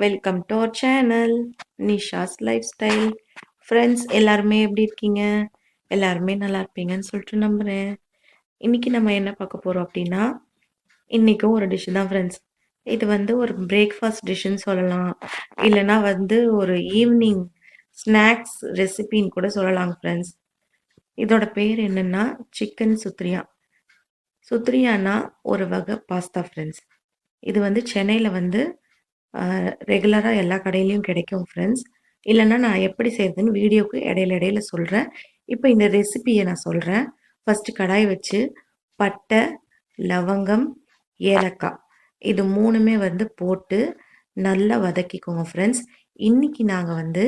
Welcome to our channel Nisha's lifestyle friends எல்லாருமே எப்படி இருக்கீங்க? எல்லாருமே நல்லா இருப்பீங்கன்னு சொல்லிட்டு நம்புகிறேன் இன்றைக்கி நம்ம என்ன பார்க்க போகிறோம் அப்படின்னா இன்றைக்கும் ஒரு டிஷ் தான் ஃப்ரெண்ட்ஸ் இது வந்து ஒரு பிரேக்ஃபாஸ்ட் டிஷ்ஷுன்னு சொல்லலாம். இல்லைனா வந்து ஒரு ஈவினிங் ஸ்நாக்ஸ் ரெசிபின்னு கூட சொல்லலாங்க ஃப்ரெண்ட்ஸ் இதோட பேர் என்னென்னா சிக்கன் சுத்ரியா சுத்ரியானா ஒரு வகை பாஸ்தா ஃப்ரெண்ட்ஸ் இது வந்து சென்னையில் வந்து ரெகுலராக எல்லா கடையிலையும் கிடைக்கும் ஃப்ரெண்ட்ஸ் இல்லைன்னா நான் எப்படி செய்கிறதுன்னு வீடியோக்கு இடையில இடையில சொல்கிறேன் இப்போ இந்த ரெசிபியை நான் சொல்கிறேன் ஃபஸ்ட்டு கடாய் வச்சு பட்டை லவங்கம் ஏலக்காய். இது மூணுமே வந்து போட்டு நல்லா வதக்கிக்கோங்க ஃப்ரெண்ட்ஸ் இன்றைக்கி நாங்கள் வந்து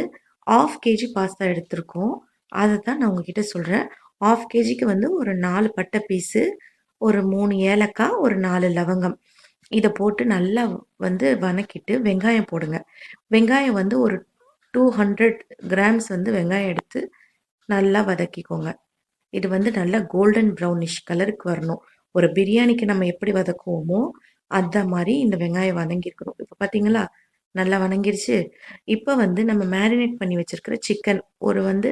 ஆஃப் கேஜி பாஸ்தா எடுத்திருக்கோம். அதை தான் நான் உங்ககிட்ட சொல்கிறேன் ஆஃப் கேஜிக்கு வந்து ஒரு நாலு பட்டை பீஸு ஒரு மூணு ஏலக்காய் ஒரு நாலு லவங்கம். இதை போட்டு நல்லா வந்து வதக்கிட்டு வெங்காயம் போடுங்க. வெங்காயம் வந்து ஒரு டூ ஹண்ட்ரட் கிராம்ஸ் வந்து வெங்காயம் எடுத்து நல்லா வதக்கிக்கோங்க. இது வந்து நல்லா கோல்டன் ப்ரௌனிஷ் கலருக்கு வரணும். ஒரு பிரியாணிக்கு நம்ம எப்படி வதக்குவோமோ அந்த மாதிரி இந்த வெங்காயம் வதங்கியிருக்கணும். இப்போ பார்த்தீங்களா நல்லா வதங்கிருச்சு. இப்போ வந்து நம்ம மேரினேட் பண்ணி வச்சுருக்கிற சிக்கன் ஒரு வந்து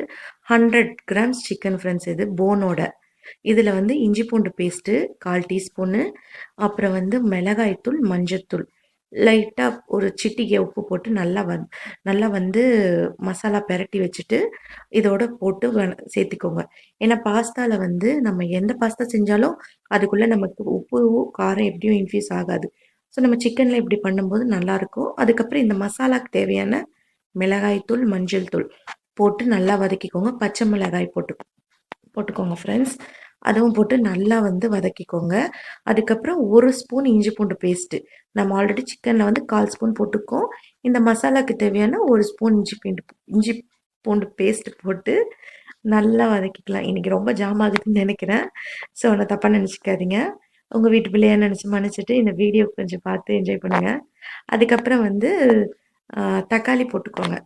ஹண்ட்ரட் கிராம்ஸ் சிக்கன் ஃப்ரெண்ட்ஸ் இது போனோட இதில் வந்து இஞ்சி பூண்டு பேஸ்ட்டு கால் டீஸ்பூனு அப்புறம் வந்து மிளகாய்த்தூள் மஞ்சத்தூள் லைட்டாக ஒரு சிட்டிகை உப்பு போட்டு நல்லா வந் நல்லா வந்து மசாலா பெரட்டி வச்சுட்டு இதோட போட்டு சேர்த்துக்கோங்க. ஏன்னா பாஸ்தாவில் வந்து நம்ம எந்த பாஸ்தா செஞ்சாலும் அதுக்குள்ளே நமக்கு உப்பு காரம் எப்படியும் இன்ஃபியூஸ் ஆகாது. ஸோ நம்ம சிக்கனில் இப்படி பண்ணும்போது நல்லாயிருக்கும். அதுக்கப்புறம் இந்த மசாலாக்கு தேவையான மிளகாய்த்தூள் மஞ்சள் தூள் போட்டு நல்லா வதக்கிக்கோங்க. பச்சை மிளகாய் போட்டு. போட்டுக்கோங்க ஃப்ரெண்ட்ஸ் அதுவும் போட்டு நல்லா வந்து வதக்கிக்கோங்க. அதுக்கப்புறம் ஒரு ஸ்பூன் இஞ்சி பூண்டு பேஸ்ட்டு நம்ம ஆல்ரெடி சிக்கனில் வந்து கால் ஸ்பூன் போட்டுக்கோம் இந்த மசாலாவுக்கு தேவையான ஒரு ஸ்பூன் இஞ்சி பூண்டு இஞ்சி பூண்டு பேஸ்ட்டு போட்டு நல்லா வதக்கிக்கலாம். இன்றைக்கி ரொம்ப ஜாம் ஆகுதுன்னு நினைக்கிறேன். ஸோ நான் தப்பாக நினச்சிக்காதீங்க. உங்கள் வீட்டு பிள்ளையா நினச்சி மன்னிச்சிட்டு இந்த வீடியோ கொஞ்சம் பார்த்து என்ஜாய் பண்ணுங்கள் அதுக்கப்புறம் வந்து தக்காளி போட்டுக்கோங்க.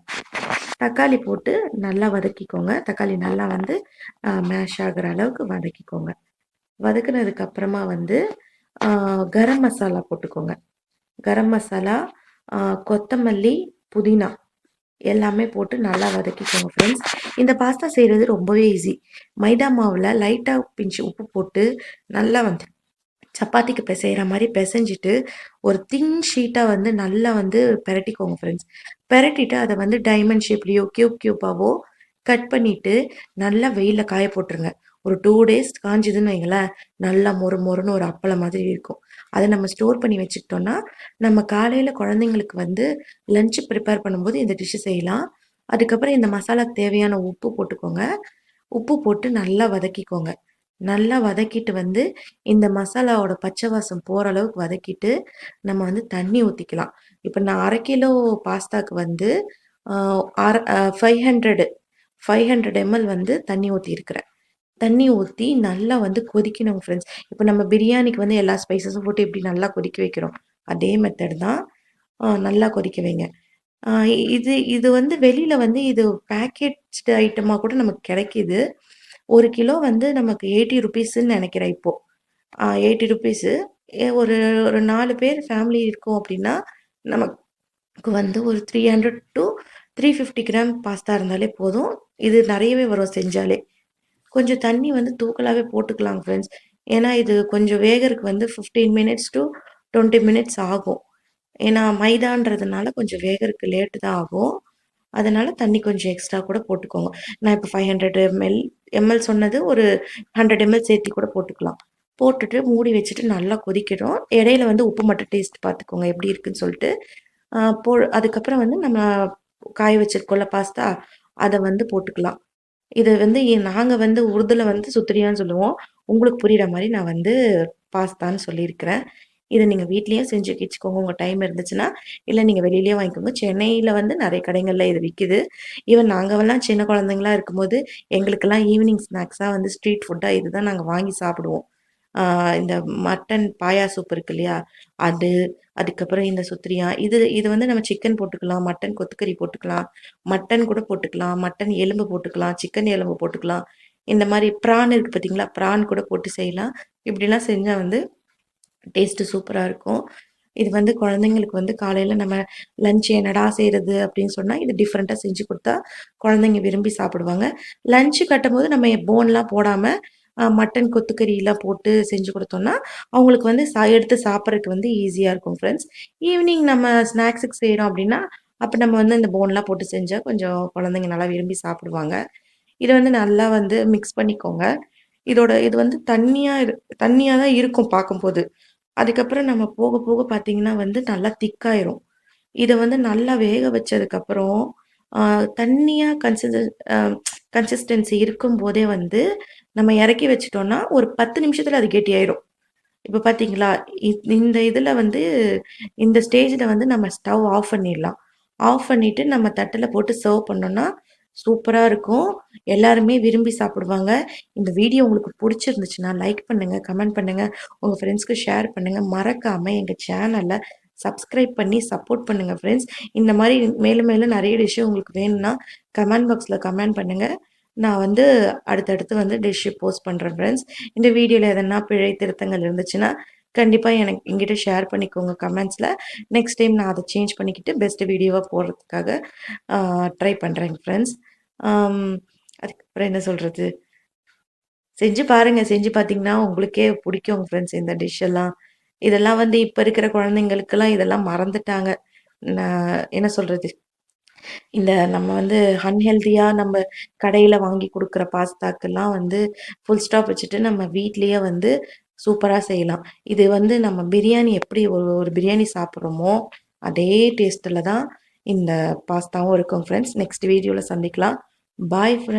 தக்காளி போட்டு நல்லா வதக்கிக்கோங்க. தக்காளி நல்லா வந்து மேஷ் ஆகிற அளவுக்கு வதக்கிக்கோங்க. வதக்குனதுக்கு அப்புறமா வந்து கரம் மசாலா போட்டுக்கோங்க. கரம் மசாலா கொத்தமல்லி புதினா எல்லாமே போட்டு நல்லா வதக்கிக்கோங்க ஃப்ரெண்ட்ஸ் இந்த பாஸ்தா செய்கிறது ரொம்பவே ஈஸி மைதா மாவில் லைட்டாக பிஞ்சு உப்பு போட்டு நல்லா வந்து சப்பாத்திக்கு பிசைகிற மாதிரி பிசைஞ்சிட்டு ஒரு தின் ஷீட்டாக வந்து நல்லா வந்து பெரட்டிக்கோங்க ஃப்ரெண்ட்ஸ் பெரட்டிட்டு அதை வந்து டைமண்ட் ஷேப்லேயோ க்யூப் கியூப்பாவோ கட் பண்ணிவிட்டு நல்லா வெயிலில் காய போட்டுருங்க. ஒரு டூ டேஸ் காஞ்சிதுன்னு வைங்களேன் நல்லா மொறு மொறுன்னு ஒரு அப்பளம் மாதிரி இருக்கும். அதை நம்ம ஸ்டோர் பண்ணி வச்சுக்கிட்டோம்னா நம்ம காலையில் குழந்தைங்களுக்கு வந்து லஞ்சு ப்ரிப்பேர் பண்ணும்போது இந்த டிஷ்ஷு செய்யலாம். அதுக்கப்புறம் இந்த மசாலாக்கு தேவையான உப்பு போட்டுக்கோங்க. உப்பு போட்டு நல்லா வதக்கிக்கோங்க. நல்லா வதக்கிட்டு வந்து இந்த மசாலாவோட பச்சை வாசம் போகிற அளவுக்கு வதக்கிட்டு நம்ம வந்து தண்ணி ஊற்றிக்கலாம் இப்போ நான் அரை கிலோ பாஸ்தாக்கு வந்து அரை five hundred five hundred ML வந்து தண்ணி ஊற்றிருக்கிறேன் தண்ணி ஊற்றி நல்லா வந்து கொதிக்கணும் ஃப்ரெண்ட்ஸ் இப்போ நம்ம பிரியாணிக்கு வந்து எல்லா ஸ்பைசஸும் போட்டு எப்படி நல்லா கொதிக்க வைக்கிறோம்? அதே மெத்தட் தான் நல்லா கொதிக்க வைங்க. இது இது வந்து வெளியில் வந்து இது பேக்கேஜ்டு ஐட்டமாக கூட நமக்கு கிடைக்கிது. ஒரு கிலோ வந்து நமக்கு எயிட்டி ருபீஸ்ன்னு நினைக்கிறேன் இப்போது எயிட்டி ருபீஸு ஒரு ஒரு நாலு பேர் ஃபேமிலி இருக்கோம் அப்படின்னா நமக்கு வந்து ஒரு three hundred to three fifty gram pasta இருந்தாலே போதும். இது நிறையவே வரும் செஞ்சாலே. கொஞ்சம் தண்ணி வந்து தூக்கலாகவே போட்டுக்கலாம் ஃப்ரெண்ட்ஸ் ஏன்னா இது கொஞ்சம் வேகருக்கு வந்து fifteen minutes to twenty minutes ஆகும். ஏன்னா மைதான்றதுனால கொஞ்சம் வேகருக்கு லேட்டு தான் ஆகும். அதனால் தண்ணி கொஞ்சம் எக்ஸ்ட்ரா கூட போட்டுக்கோங்க. நான் இப்போ ஃபைவ் ஹண்ட்ரட் எம்எல் எம்எல் சொன்னது ஒரு ஹண்ட்ரட் எம்எல் சேர்த்து கூட போட்டுக்கலாம். போட்டுட்டு மூடி வச்சுட்டு நல்லா கொதிக்கிறோம் இடையில வந்து உப்பு மட்டும் டேஸ்ட் பார்த்துக்கோங்க எப்படி இருக்குன்னு சொல்லிட்டு. போ அதுக்கப்புறம் வந்து நம்ம காய வச்சிருக்கோம்ல பாஸ்தா அதை வந்து போட்டுக்கலாம். இது வந்து நாங்கள் வந்து உருதில் வந்து சுத்திரியான்னு சொல்லுவோம். உங்களுக்கு புரிகிற மாதிரி நான் வந்து பாஸ்தான்னு சொல்லியிருக்கிறேன். இதை நீங்கள் வீட்லேயும் செஞ்சு வச்சுக்கோங்க. உங்கள் டைம் இருந்துச்சுன்னா இல்லை நீங்கள் வெளியிலேயே வாங்கிக்கோங்க. சென்னையில் வந்து நிறைய கடைகளில் இது விற்கிது ஈவன் நாங்கள்லாம் சின்ன குழந்தைங்களா இருக்கும்போது எங்களுக்கெல்லாம் ஈவினிங் ஸ்நாக்ஸாக வந்து ஸ்ட்ரீட் ஃபுட்டாக இதுதான் நாங்கள் வாங்கி சாப்பிடுவோம். இந்த மட்டன் பாயா சூப் இருக்கு இல்லையா? அது அதுக்கப்புறம் இந்த சுத்திரியா இது இது வந்து நம்ம சிக்கன் போட்டுக்கலாம் மட்டன் கொத்துக்கறி போட்டுக்கலாம் மட்டன் கூட போட்டுக்கலாம் மட்டன் எலும்பு போட்டுக்கலாம் சிக்கன் எலும்பு போட்டுக்கலாம். இந்த மாதிரி ப்ரான் இருக்குது பார்த்தீங்களா? ப்ரான் கூட போட்டு செய்யலாம். இப்படிலாம் செஞ்சால் வந்து டேஸ்ட்டு சூப்பராக இருக்கும். இது வந்து குழந்தைங்களுக்கு வந்து காலையில் நம்ம லஞ்ச் என்னடா செய்கிறது அப்படின்னு சொன்னால் இது டிஃப்ரெண்ட்டாக செஞ்சு கொடுத்தா குழந்தைங்க விரும்பி சாப்பிடுவாங்க. லஞ்சு கட்டும்போது நம்ம போன்லாம் போடாமல் மட்டன் கொத்துக்கறியெலாம் போட்டு செஞ்சு கொடுத்தோம்னா அவங்களுக்கு வந்து சா எடுத்து சாப்பிட்றதுக்கு வந்து ஈஸியாக இருக்கும் ஃப்ரெண்ட்ஸ் ஈவினிங் நம்ம ஸ்நாக்ஸுக்கு செய்கிறோம் அப்படின்னா அப்போ நம்ம வந்து இந்த போன்லாம் போட்டு செஞ்சால் கொஞ்சம் குழந்தைங்க நல்லா விரும்பி சாப்பிடுவாங்க. இதை வந்து நல்லா வந்து மிக்ஸ் பண்ணிக்கோங்க. இதோட இது வந்து தண்ணியாக இரு தண்ணியாக தான் இருக்கும் பார்க்கும்போது. அதுக்கப்புறம் நம்ம போக போக பார்த்தீங்கன்னா வந்து நல்லா திக்காயிரும். இதை வந்து நல்லா வேக வச்சதுக்கப்புறம் தண்ணியாக கன்சிஸ்டன் கன்சிஸ்டன்சி இருக்கும்போதே வந்து நம்ம இறக்கி வச்சிட்டோம்னா ஒரு பத்து நிமிஷத்தில் அது கெட்டியாயிரும் இப்போ பார்த்தீங்களா இந்த இதில் வந்து இந்த ஸ்டேஜில் வந்து நம்ம ஸ்டவ் ஆஃப் பண்ணிடலாம். ஆஃப் பண்ணிவிட்டு நம்ம தட்டில் போட்டு சர்வ் பண்ணோன்னா சூப்பராக இருக்கும். எல்லாருமே விரும்பி சாப்பிடுவாங்க. இந்த வீடியோ உங்களுக்கு பிடிச்சிருந்துச்சுன்னா லைக் பண்ணுங்கள் கமெண்ட் பண்ணுங்கள் உங்கள் ஃப்ரெண்ட்ஸ்க்கு ஷேர் பண்ணுங்கள் மறக்காமல் எங்கள் சேனலை சப்ஸ்கிரைப் பண்ணி சப்போர்ட் பண்ணுங்கள் ஃப்ரெண்ட்ஸ் இந்த மாதிரி மேலும் மேலும் நிறைய டிஷ்ஷு உங்களுக்கு வேணும்னா கமெண்ட் பாக்ஸில் கமெண்ட் பண்ணுங்கள் நான் வந்து அடுத்தடுத்து வந்து டிஷ்ஷு போஸ்ட் பண்ணுறேன் ஃப்ரெண்ட்ஸ் இந்த வீடியோவில் எதனா பிழை திருத்தங்கள் இருந்துச்சுன்னா கண்டிப்பாக எனக்கு எங்கிட்ட ஷேர் பண்ணிக்கோங்க கமெண்ட்ஸில் நெக்ஸ்ட் டைம் நான் அதை சேஞ்ச் பண்ணிக்கிட்டு பெஸ்ட்டு வீடியோவாக போடுறதுக்காக ட்ரை பண்ணுறேங்க ஃப்ரெண்ட்ஸ் அதுக்கப்புறம் என்ன சொல்கிறது செஞ்சு பாருங்கள் செஞ்சு பார்த்தீங்கன்னா உங்களுக்கே பிடிக்கும் ஃப்ரெண்ட்ஸ் இந்த டிஷ் எல்லாம். இதெல்லாம் வந்து இப்போ இருக்கிற குழந்தைங்களுக்கெல்லாம் இதெல்லாம் மறந்துட்டாங்க. நான் என்ன சொல்கிறது இந்த நம்ம வந்து அன்ஹெல்தியாக நம்ம கடையில் வாங்கி கொடுக்குற பாஸ்தாக்கெல்லாம் வந்து ஃபுல் ஸ்டாப் வச்சுட்டு நம்ம வீட்லேயே வந்து சூப்பராக செய்யலாம். இது வந்து நம்ம பிரியாணி எப்படி ஒரு ஒரு பிரியாணி சாப்பிட்றோமோ அதே டேஸ்ட்டில் தான் இந்த பாஸ்தாவும் இருக்கும் ஃப்ரெண்ட்ஸ் நெக்ஸ்ட் வீடியோவில் சந்திக்கலாம். Bye friends